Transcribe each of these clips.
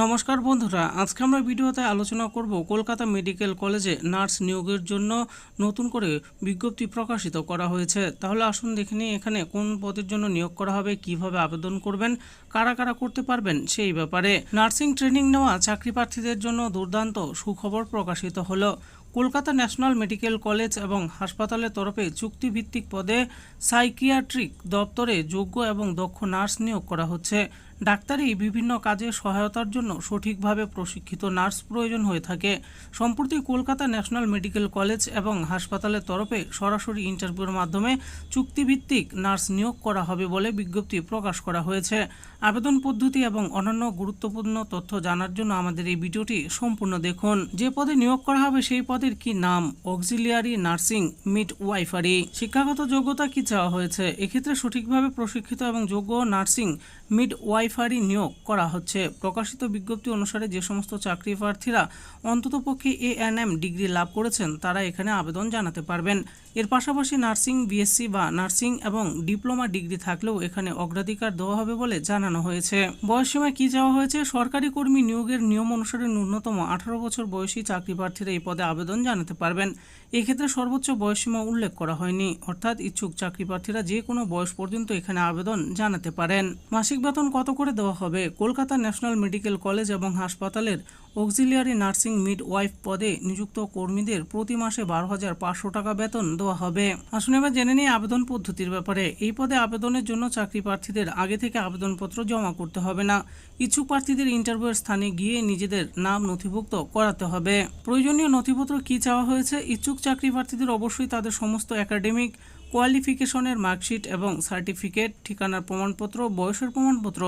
নমস্কার বন্ধুরা, আজকে আমরা ভিডিওতে আলোচনা করব কলকাতা মেডিকেল কলেজে নার্স নিয়োগের জন্য নতুন করে বিজ্ঞপ্তি প্রকাশিত করা হয়েছে। তাহলে আসুন দেখে নিই এখানে কোন পদের জন্য নিয়োগ করা হবে, কীভাবে আবেদন করবেন, কারা কারা করতে পারবেন সেই ব্যাপারে। নার্সিং ট্রেনিং নেওয়া চাকরি প্রার্থীদের জন্য দুর্দান্ত সুখবর প্রকাশিত হলো। কলকাতা ন্যাশনাল মেডিকেল কলেজ এবং হাসপাতালের তরফে চুক্তিভিত্তিক পদে সাইকিয়াট্রিক দপ্তরে যোগ্য এবং দক্ষ নার্স নিয়োগ করা হচ্ছে। ডাক্তারি বিভিন্ন কাজে সহায়তার জন্য সঠিকভাবে প্রশিক্ষিত নার্স প্রয়োজন হয়ে থাকে। সম্প্রতি কলকাতা ন্যাশনাল মেডিকেল কলেজ এবং হাসপাতালের তরফে সরাসরি ইন্টারভিউর মাধ্যমে চুক্তিভিত্তিক নার্স নিয়োগ করা হবে বলে বিজ্ঞপ্তি প্রকাশ করা হয়েছে। আবেদন পদ্ধতি এবং অন্যান্য গুরুত্বপূর্ণ তথ্য জানার জন্য আমাদের এই ভিডিওটি সম্পূর্ণ দেখুন। যে পদে নিয়োগ করা হবে সেই পদের কি নাম? অক্সিলিয়ারি নার্সিং মিড ওয়াইফারি শিক্ষাগত যোগ্যতা কি চাওয়া হয়েছে? এক্ষেত্রে সঠিকভাবে প্রশিক্ষিত এবং যোগ্য নার্সিং মিড ওয়াইফারি নিয়োগ করা হচ্ছে। প্রকাশিত বিজ্ঞপ্তি অনুসারে যে সমস্ত চাকরি প্রার্থীরা অন্ততপক্ষে এ এন এম ডিগ্রি লাভ করেছেন, তারা এখানে আবেদন জানাতে পারবেন। এর পাশাপাশি নার্সিং, বিএসসি বা নার্সিং এবং ডিপ্লোমা ডিগ্রি থাকলেও এখানে অগ্রাধিকার দেওয়া হবে বলে জানানো হয়েছে। বয়সসীমা কি চাওয়া হয়েছে? সরকারি কর্মী নিয়োগের নিয়ম অনুসারে ন্যূনতম আঠারো বছর বয়সী চাকরি প্রার্থীরা এই পদে আবেদন জানাতে পারবেন। এক্ষেত্রে সর্বোচ্চ বয়সসীমা উল্লেখ করা হয়নি। অর্থাৎ ইচ্ছুক চাকরি প্রার্থীরা যে কোনো বয়স পর্যন্ত এখানে আবেদন জানাতে পারেন। মাসিক বেতন কত করে দেওয়া হবে। কলকাতা ন্যাশনাল মেডিকেল কলেজ এবং হাসপাতালের অক্সিলিয়ারি নার্সিং মিড ওয়াইফ পদে নিযুক্ত কর্মীদের প্রতি মাসে বারো হাজার পাঁচশো টাকা বেতন দেওয়া হবে। আসুন এবার জেনে নিই আবেদন পদ্ধতির ব্যাপারে। এই পদে আবেদনের জন্য চাকরি প্রার্থীদের আগে থেকে আবেদনপত্র জমা করতে হবে না। ইচ্ছুক প্রার্থীদের ইন্টারভিউয়ের স্থানে গিয়ে নিজেদের নাম নথিভুক্ত করাতে হবে। প্রয়োজনীয় নথিপত্র কি চাওয়া হয়েছে? ইচ্ছুক চাকরি প্রার্থীদের অবশ্যই তাদের সমস্ত একাডেমিক কোয়ালিফিকেশনের মার্কশিট এবং সার্টিফিকেট, ঠিকানার প্রমাণপত্র, বয়সের প্রমাণপত্র,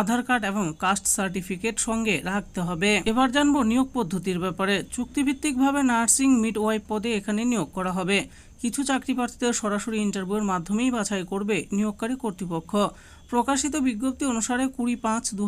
আধার কার্ড এবং কাস্ট সার্টিফিকেট সঙ্গে রাখতে হবে। এবার জানব নিয়োগ পদ্ধতির ব্যাপারে। চুক্তিভিত্তিকভাবে নার্সিং মিড ওয়াইফ পদে এখানে নিয়োগ করা হবে। কিছু চাকরি প্রার্থীদের সরাসরি ইন্টারভিউয়ের মাধ্যমেই বাছাই করবে নিয়োগকারী কর্তৃপক্ষ। প্রকাশিত বিজ্ঞপ্তি অনুসারে কুড়ি পাঁচ দু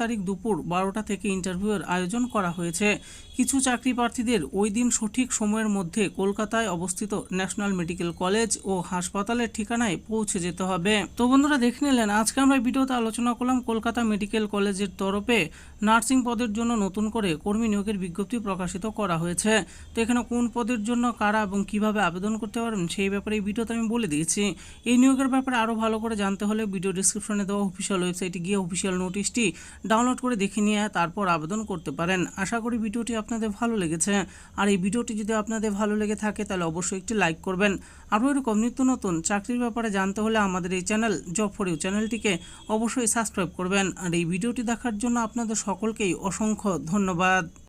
তারিখ দুপুর বারোটা থেকে ইন্টারভিউয়ের আয়োজন করা হয়েছে। কিছু চাকরি প্রার্থীদের ওই দিন সঠিক সময়ের মধ্যে কলকাতায় অবস্থিত ন্যাশনাল মেডিকেল কলেজ ও হাসপাতালের ঠিকানায় পৌঁছে যেতে হবে। তো বন্ধুরা, দেখে নিলেন, আজকে আমরা ভিডিওতে আলোচনা করলাম কলকাতা মেডিকেল কলেজের তরফে নার্সিং পদের জন্য নতুন করে কর্মী নিয়োগের বিজ্ঞপ্তি প্রকাশিত করা হয়েছে। তো এখানে কোন পদের জন্য, কারা এবং কীভাবে আবেদন করতে পারবেন, সেই ব্যাপারে এই ভিডিওতে আমি বলে দিয়েছি। এই নিয়োগের ব্যাপারে আরও ভালো করে জানতে হলে ভিডিও ডিসক্রিপশনে দেওয়া অফিসিয়াল ওয়েবসাইটে গিয়ে অফিসিয়াল নোটিশটি ডাউনলোড করে দেখে নিয়ে তারপর আবেদন করতে পারেন। আশা করি ভিডিওটি আপনাদের ভালো লেগেছে। আর এই ভিডিওটি যদি আপনাদের ভালো লেগে থাকে, তাহলে অবশ্যই একটি লাইক করবেন। আরও এরকম নিত্য নতুন চাকরির ব্যাপারে জানতে হলে আমাদের এই চ্যানেল জব ফর ইউ চ্যানেলটিকে অবশ্যই সাবস্ক্রাইব করবেন। আর এই ভিডিওটি দেখার জন্য আপনাদের সকলকেই অসংখ্য ধন্যবাদ।